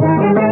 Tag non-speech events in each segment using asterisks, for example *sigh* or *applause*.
Thank you.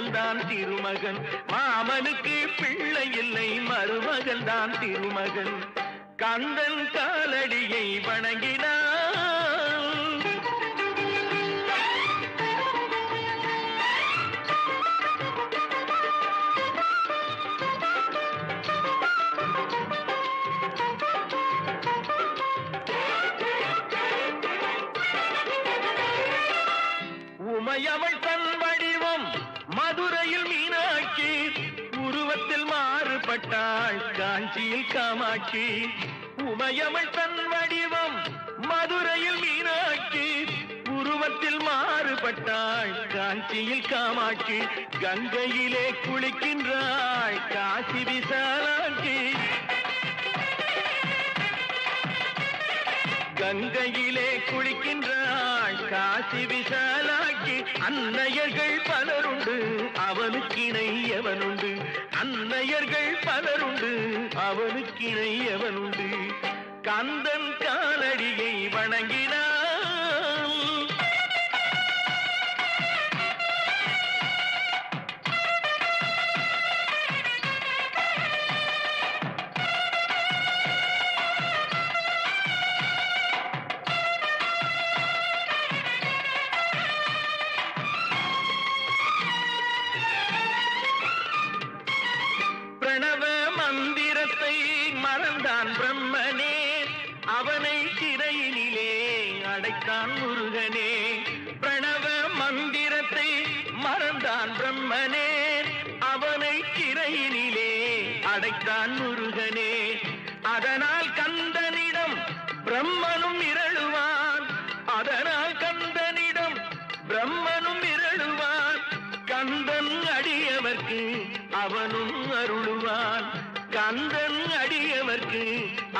மருமகன் தான் திருமகன். மாமனுக்கு பிள்ளை இல்லை மருமகன் தான் திருமகன். கந்தன் காலடியை வணங்கினான். மாறுபட்டாள் காஞ்சியில் காமாட்சி. உமையவள் தன் வடிவம் மதுரையில் மீனாட்சி. உருவத்தில் மாறுபட்டாள் காஞ்சியில் காமாட்சி. கங்கையிலே குளிக்கின்றாள் காசி விசாலாட்சி. கங்கையிலே குளிக்கின்றாள் காசி விசாலாக்கி அன்னையர்கள் பலருண்டு அவனுக்கிணை எவனுண்டு? அன்னையர்கள் பலருண்டு அவனுக்கிணை எவனுண்டு? கந்தன் காலடியை வணங்கினார் மறந்தான் முருகனே பிரணவ மந்திரத்தை மறந்தான் பிரம்மனே அவனை சிறையினிலே அடைத்தான் முருகனே. அதனால்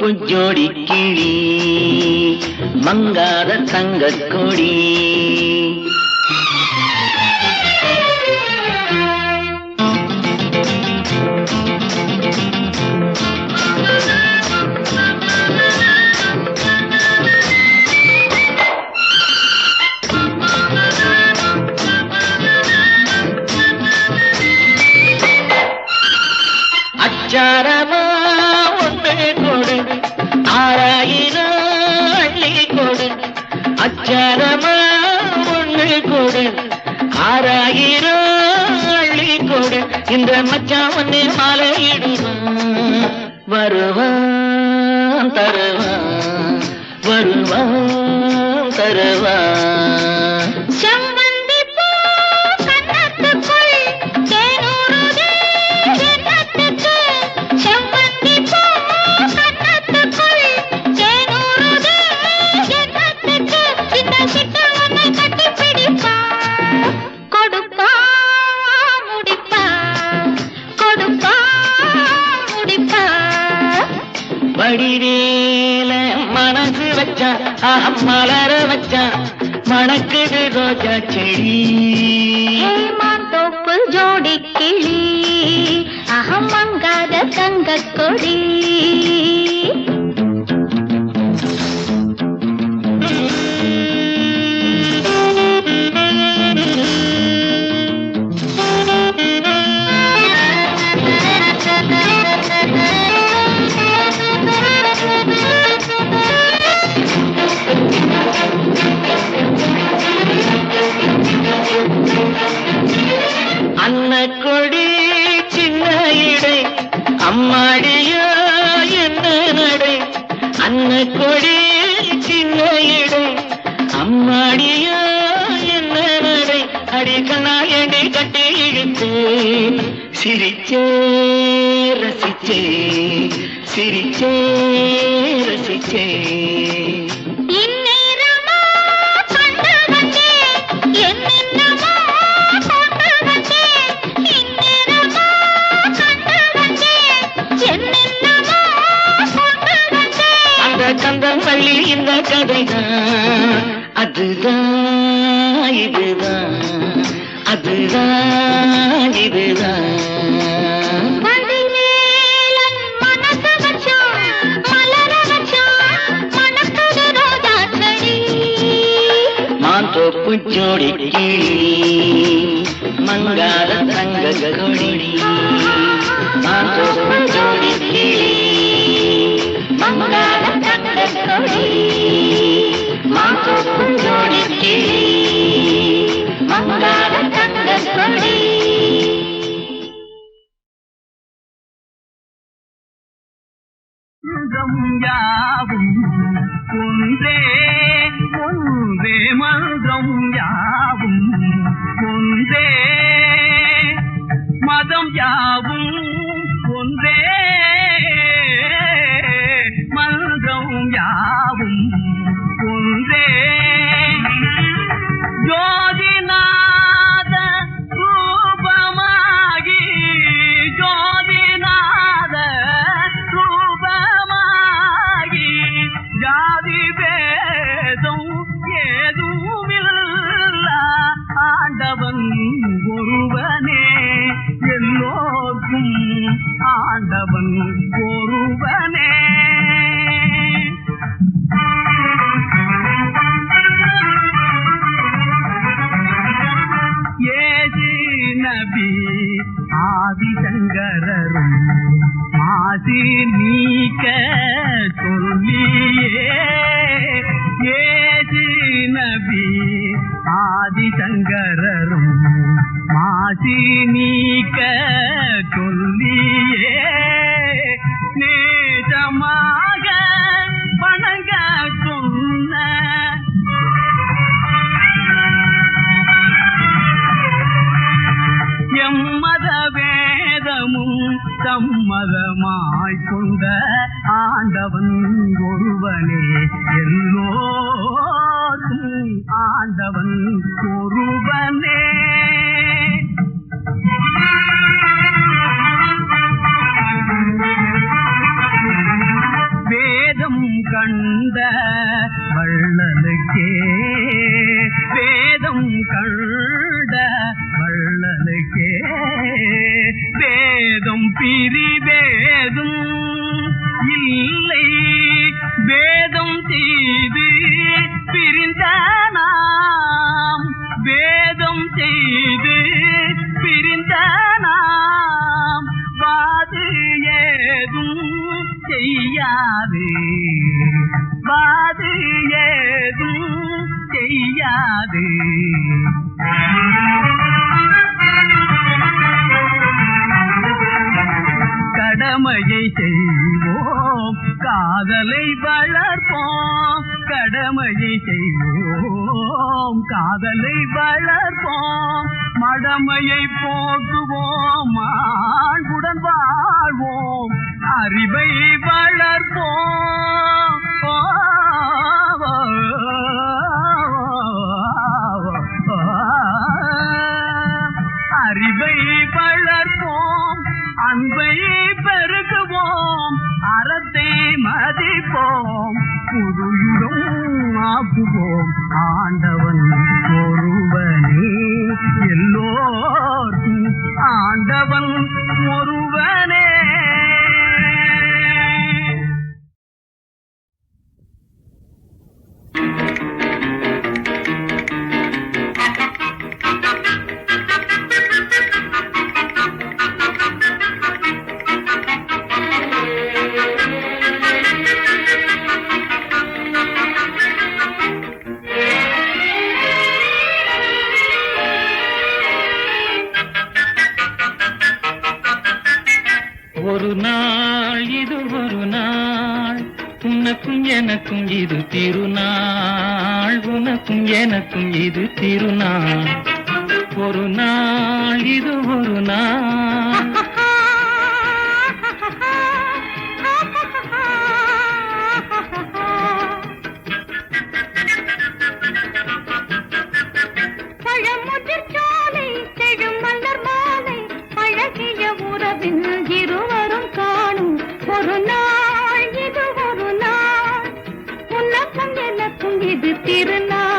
சிவப்பு ஜோடி கிளி மங்காத தங்க கொடி அச்சார ஆறாயிரம் அள்ளி கூட. இந்த மச்சான் ஒன்னே மாலையிடுவான் வருவான் தருவான். வருவான் தருவான். ஆஹ் மலர வச்சா மணக்குது ரோஜா செடி மாந்தோப்பு ஜோடி கிளி அகம் மங்காத தங்க கொடி சிரிச்சே ரசிச்சே. கந்தன் வள்ளி இந்த கதைதான். அதுதான் இதுதான். அதுதான் இதுதான். ಜೋಡಿಕ್ಕೇಳಿ ಮಂಗಾದ ಸಂಗದ ಕೊಡಿ ಮಾತೋಸ್ಮ ಜೋಡಿಕ್ಕೇಳಿ ಮಂಗಾದ ಸಂಗದ ಕೊಡಿ ಮಾತೋಸ್ಮ ಜೋಡಿಕ್ಕೇಳಿ ಮಂಗಾದ ಸಂಗದ ಕೊಡಿ யாவும் ஒன்றே ஒன்றே மந்திரம் பிரிவேதும் இல்லை. வேதம் செய்து பிரிந்த நாம் வேதம் செய்து பிரிந்த நாம் வாது ஏதும் செய்யாது. வாது ஏதும் செய்யாது. காதலை வளர்ப்போம் கடமையை செய்வோம். காதலை வளர்ப்போம் மடமையை போக்குவோம் உறவின் இருவரும் காணும் ஒரு நாள் இது ஒரு நாள். உனக்கும் எனக்கும் இது திருநாள்.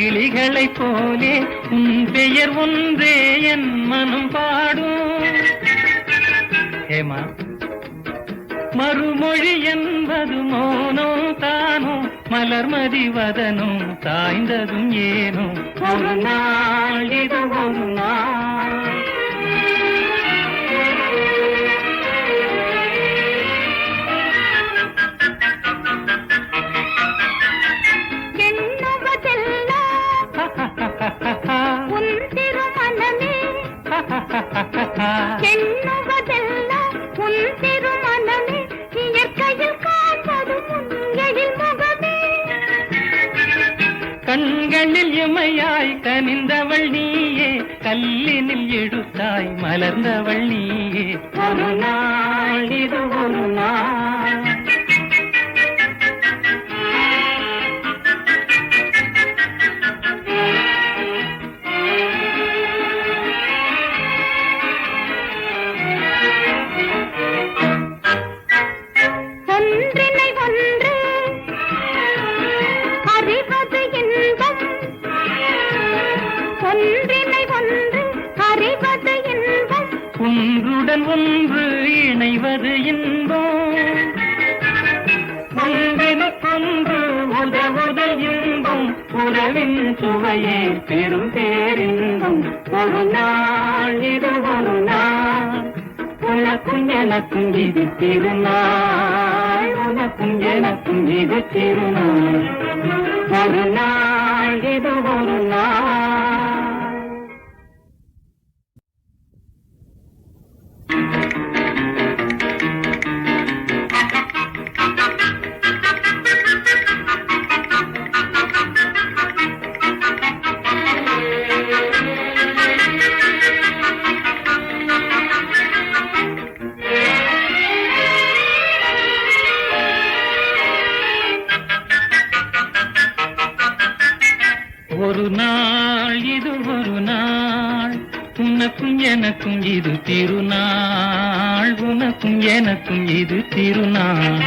கிளிகளை போலே உன் பெயர் ஒன்றே என் மனம் பாடும். ஏமா மறுமொழி என்பது மோனோ தானோ மலர்மதி வதனும் சாய்ந்ததும் ஏனோ. ஒரு நாள் இது ஒரு நாள். உன் திருமணமே எண்ணுவதெல்லாம் உன் திருமணமே இயற்கையில் காண்பது முன்கையில் முகமே. கண்களில் இமையாய் கனிந்தவள் நீயே. கல்லினில் எடுத்தாய் மலர்ந்தவள் நீயே. ஒரு நாள் இது ஒரு நாள். சுவையே பெரும் பேரின்பம். ஒரு நாள் இது ஒரு நாள். உனக்கும் எனக்கும் இது திருநாள். உனக்கும் எனக்கும் இது திருநாள். ஒரு நாள் இது ஒரு நாள். ஒரு நாள் இது ஒரு நாள். உனக்கும் எனக்கும் இது திருநாள். உனக்கும் எனக்கும் இது திருநாள்.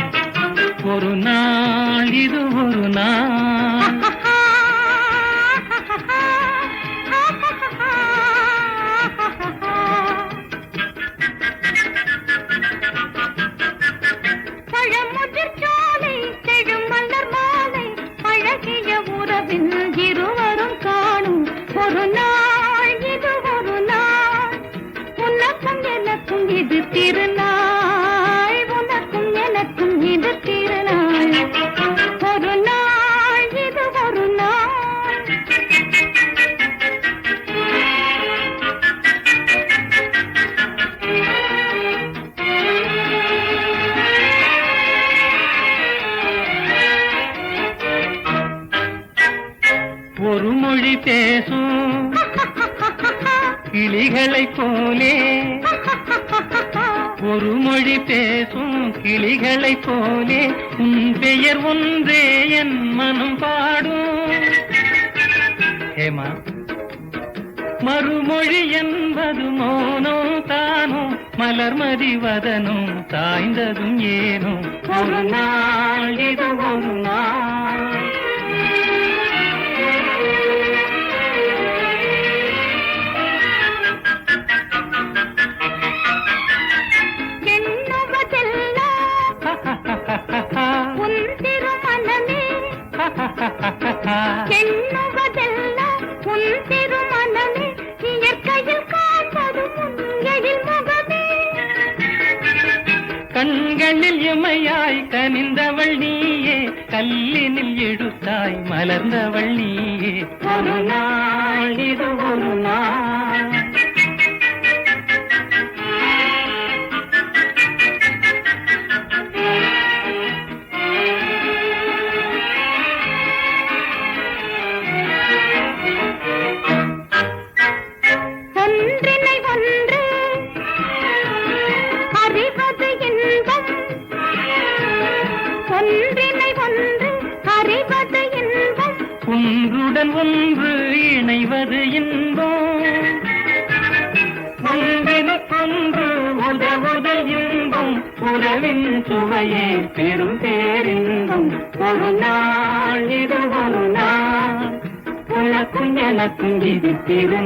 ஒரு நாள் இது ஒரு நாள். கிளிகளைப் போலே *laughs* ஒரு மொழி பேசும் கிளிகளைப் போலே உன் பெயர் ஒன்றே என் மனம் பாடும். ஹேமா. மறுமொழி என்பது மோனோ தானோ. மலர்மதி வதனும் சாய்ந்ததும் ஏனோ. ஒரு நாள் இது ஒரு நாள் மலர்ந்தவள் இது